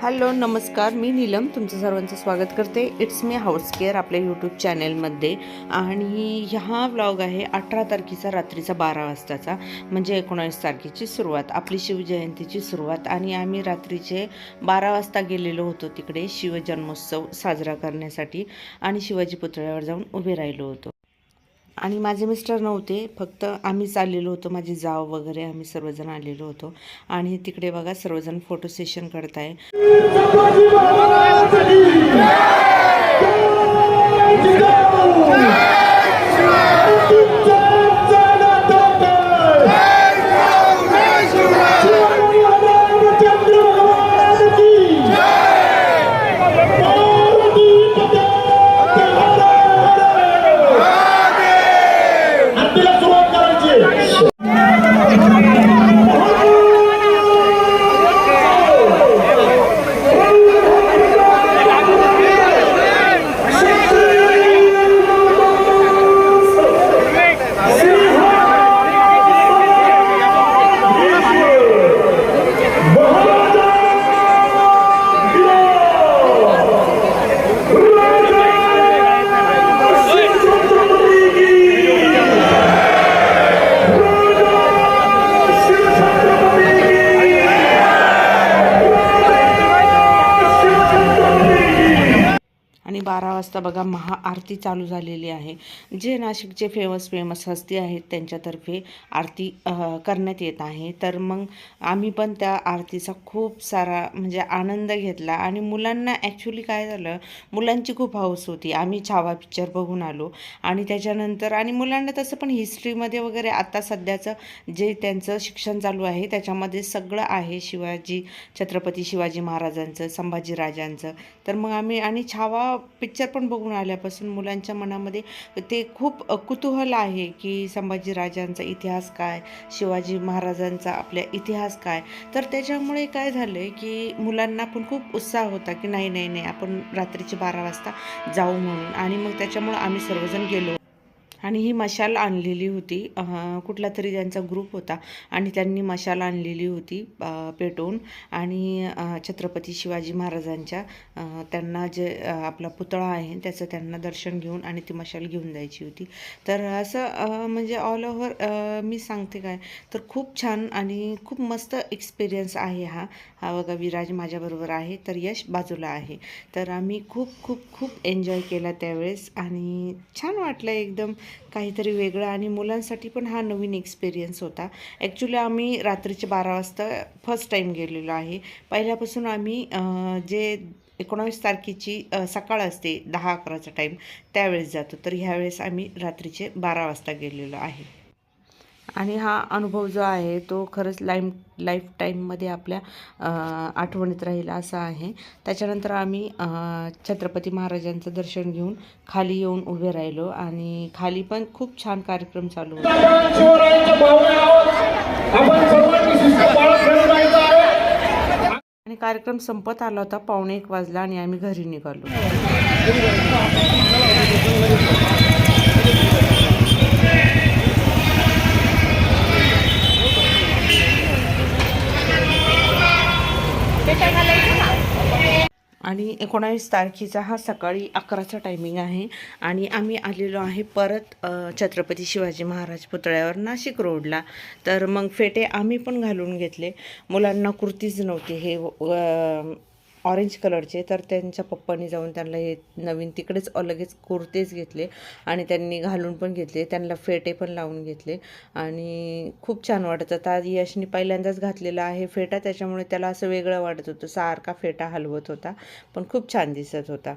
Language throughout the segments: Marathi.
हॅलो नमस्कार. मी नीलम. तुमचं सर्वांचं स्वागत करते. इट्स मी हाऊस केअर आपल्या यूट्यूब चॅनेलमध्ये आणि हा व्लॉग आहे अठरा तारखेचा रात्रीचा बारा वाजताचा. म्हणजे एकोणावीस तारखेची सुरुवात. आपली शिवजयंतीची सुरुवात. आणि आम्ही रात्रीचे बारा वाजता गेलेलो होतो तिकडे शिवजन्मोत्सव साजरा करण्यासाठी. आणि शिवाजी पुतळ्यावर जाऊन उभे राहिलो होतो. आणि माझे मिस्टर नव्हते फक्त आम्हीच आलेलो होतो माझी जाव वगैरे आम्ही सर्वजण आलेलो होतो आणि तिकडे बघा सर्वजण फोटो सेशन करताय बारा वाजता बघा महाआरती चालू झालेली आहे. जे नाशिकचे फेमस फेमस हस्ती आहेत त्यांच्यातर्फे आरती करण्यात येत आहे. तर मग आम्ही पण त्या आरतीचा खूप सारा म्हणजे आनंद घेतला. आणि मुलांना ॲक्च्युली काय झालं मुलांची खूप हौस होती. आम्ही छावा पिक्चर बघून आलो. आणि त्याच्यानंतर आणि मुलांना तसं पण हिस्ट्रीमध्ये वगैरे आता सध्याचं जे त्यांचं शिक्षण चालू आहे त्याच्यामध्ये सगळं आहे शिवाजी छत्रपती शिवाजी महाराजांचं संभाजी राजांचं तर मग आम्ही आणि छावा पिक्चर पण बघून आल्यापासून मुलांच्या मनामध्ये ते खूप कुतूहल आहे की संभाजी राजांचा इतिहास काय शिवाजी महाराजांचा आपल्या इतिहास काय. तर त्याच्यामुळे काय झालं आहे की मुलांना पण खूप उत्साह होता की नाही नाही नाही आपण रात्रीचे बारा वाजता जाऊ म्हणून. आणि मग त्याच्यामुळं आम्ही सर्वजण गेलो. आणि ही मशाल आणलेली होती. कुठला तरी त्यांचा ग्रुप होता आणि त्यांनी मशाल आणलेली होती पेटवून. आणि छत्रपती शिवाजी महाराजांच्या त्यांना जे आपला पुतळा आहे त्याचं त्यांना दर्शन घेऊन आणि ती मशाल घेऊन जायची होती. तर असं म्हणजे ऑल ओव्हर मी सांगते काय? तर खूप छान आणि खूप मस्त एक्सपिरियन्स आहे हा. हा बघा विराज माझ्याबरोबर आहे तर यश बाजूला आहे. तर आम्ही खूप खूप खूप एन्जॉय केला त्यावेळेस आणि छान वाटलं एकदम. काहीतरी वेगळं आणि मुलांसाठी पण हा नवीन एक्सपिरियन्स होता. ॲक्च्युली आम्ही रात्रीचे बारा वाजता फर्स्ट टाईम गेलेलो आहे. पहिल्यापासून आम्ही जे एकोणावीस तारखेची सकाळ असते दहा अकराचा टाईम त्यावेळेस जातो. तर ह्यावेळेस आम्ही रात्रीचे बारा वाजता गेलेलो आहे. आणि हा अनुभव जो आहे तो खरंच लाईम लाईफ टाईममध्ये आपल्या आठवणीत राहील असा आहे. त्याच्यानंतर आम्ही छत्रपती महाराजांचं दर्शन घेऊन खाली येऊन उभे राहिलो आणि खाली पण खूप छान कार्यक्रम चालू होता. आणि कार्यक्रम संपत आला होता पावणे एक वाजला आणि आम्ही घरी निघालो आणि एकोणावीस तारखेचा हा सकाळी अकराचा टायमिंग आहे. आणि आम्ही आलेलो आहे परत छत्रपती शिवाजी महाराज पुतळ्यावर नाशिक रोडला. तर मग फेटे आम्ही पण घालून घेतले. मुलांना कुर्तीज नव्हती. हे ऑरेंज कलरचे तर त्यांच्या पप्पांनी जाऊन त्यांना हे नवीन तिकडेच लगेच कुर्तेच घेतले आणि त्यांनी घालून पण घेतले त्यांना फेटे पण लावून घेतले आणि खूप छान वाटत होता. यशनी पहिल्यांदाच घातलेला आहे फेटा त्याच्यामुळे त्याला असं वेगळं वाटत होतं. सारखा फेटा हलवत होता पण खूप छान दिसत होता.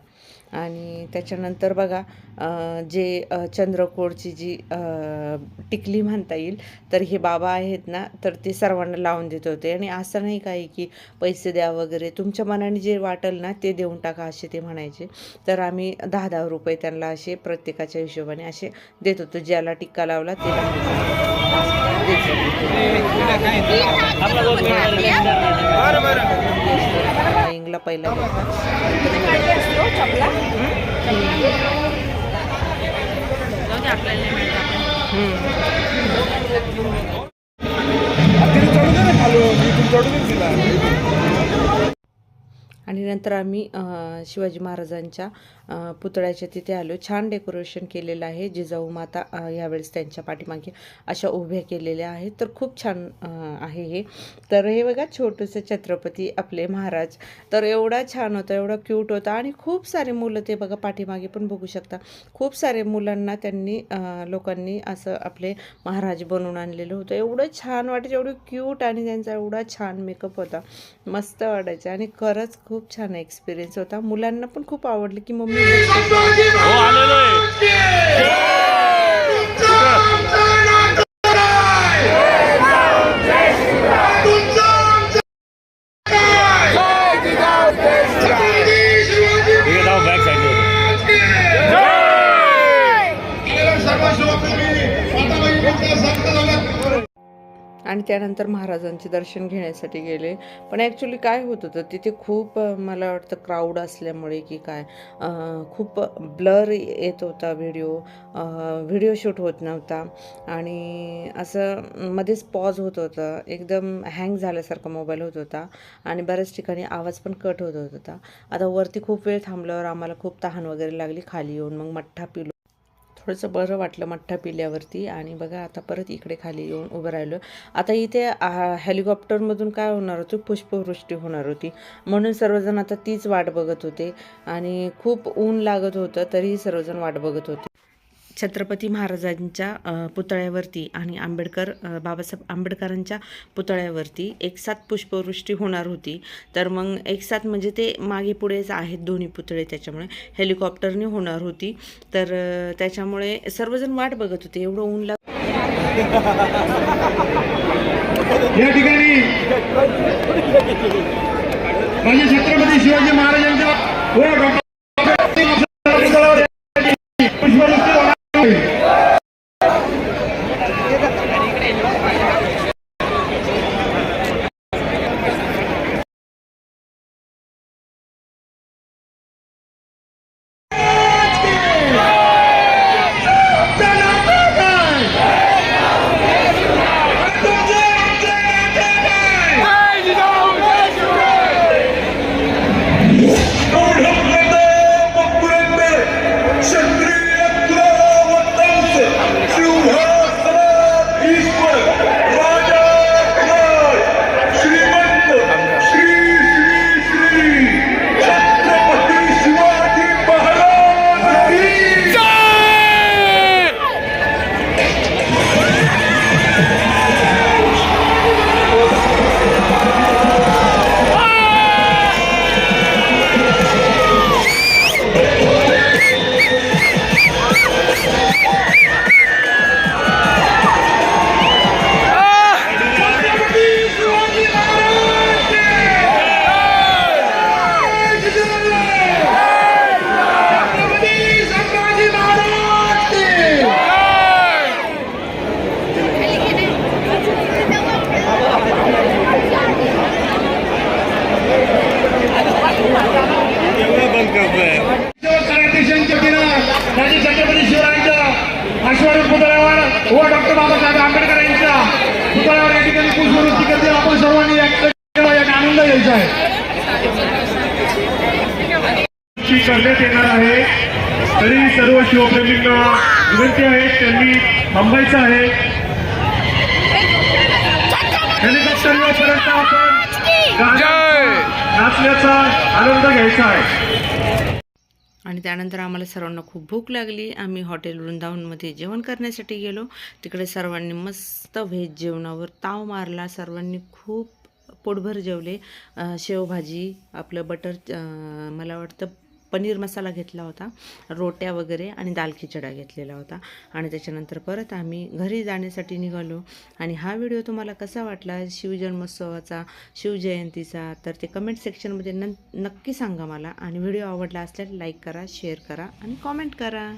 आणि त्याच्यानंतर बघा जे चंद्रकोडची चंद्रकोरची जी टिकली म्हणता येईल तर हे बाबा आहेत ना तर ते सर्वांना लावून देत होते. आणि असं नाही काही की पैसे द्या वगैरे तुमच्या मनाने जे वाटेल ना ते देऊन टाका असे ते म्हणायचे. तर आम्ही दहा दहा रुपये त्यांना असे प्रत्येकाच्या हिशोबाने असे देत होतो. ज्याला टिक्का लावला ते दहा रुपये. देत इंगला पहिला घेतला. आणि नंतर आम्ही शिवाजी महाराजांच्या पुतळ्याच्या तिथे आलो. छान डेकोरेशन केलेलं आहे जिजाऊ माता ह्यावेळेस यावेळेस त्यांच्या पाठीमागे अशा उभ्या केलेल्या आहेत. तर खूप छान आहे हे. तर हे बघा छोटंसं छत्रपती आपले महाराज. तर एवढा छान होता एवढा क्यूट होता आणि खूप सारे मुलं ते बघा पाठीमागे पण बघू शकता. खूप सारे मुलांना त्यांनी लोकांनी असं आपले महाराज बनवून आणलेलं होतं. एवढं छान वाटायचं एवढं क्यूट आणि त्यांचा एवढा छान मेकअप होता. मस्त वाटायचं आणि खरंच खूप छान एक्सपिरियन्स होता. मुलांना पण खूप आवडलं की मम्मी त्यानंतर महाराजांचे दर्शन घेण्यासाठी गेले. पण ॲक्च्युली काय होत होतं तिथे खूप मला वाटतं क्राऊड असल्यामुळे की काय खूप ब्लर येत होता व्हिडिओ व्हिडिओ शूट होत नव्हता. आणि असं मध्येच पॉज होत होतं एकदम हँग झाल्यासारखा मोबाईल होत होता आणि बऱ्याच ठिकाणी आवाज पण कट होत होता. आता वरती खूप वेळ थांबल्यावर आम्हाला खूप तहान वगैरे लागली खाली येऊन मग मठ्ठा पिलो थोडंसं बरं वाटलं मठ्ठा पिल्यावरती. आणि बघा आता परत इकडे खाली येऊन उभं राहिलो. आता इथे हेलिकॉप्टरमधून काय होणार होतं? पुष्पवृष्टी होणार होती. म्हणून सर्वजण आता तीच वाट बघत होते. आणि खूप ऊन लागत होतं तरीही सर्वजण वाट बघत होते. छत्रपती महाराजांच्या पुतळ्यावरती आणि आंबेडकर बाबासाहेब आंबेडकरांच्या पुतळ्यावरती एक साथ पुष्पवृष्टी होणार होती. तर मग एक साथ म्हणजे ते मागे पुढेच आहेत दोन्ही पुतळे त्याच्यामुळे. हेलिकॉप्टरने होणार होती. तर त्याच्यामुळे सर्वजण वाट बघत होते. एवढं ऊन लाग या ठिकाणी म्हणजे छत्रपती शिवाजी महाराजांच्या करण्यात येणार आहे. तरी सर्व शिवप्रेमींना विनंती आहे त्यांनी थांबायचं आहे. हेलिकॉप्टर येईपर्यंत आपण गाण्याचा, नाचण्याचा आनंद घ्यायचा आहे. आणि त्यानंतर आम्हाला सर्वांना खूप भूक लागली. आम्ही हॉटेल वृंदावनमध्ये जेवण करण्यासाठी गेलो. तिकडे सर्वांनी मस्त व्हेज जेवणावर ताव मारला. सर्वांनी खूप पोटभर जेवले. शेवभाजी आपलं बटर मला वाटतं पनीर मसाला घेतला होता रोट्या वगैरे आणि दाल खिचडा घेतलेला होता. आणि त्याच्यानंतर परत आम्ही घरी जाण्यासाठी निघालो. आणि हा व्हिडिओ तुम्हाला कसा वाटला? शिवजन्मोत्सवाचा शिवजयंतीचा तर ते कमेंट सेक्शनमध्ये न नक्की सांगा मला. आणि व्हिडिओ आवडला असल्यास लाईक करा शेअर करा आणि कॉमेंट करा.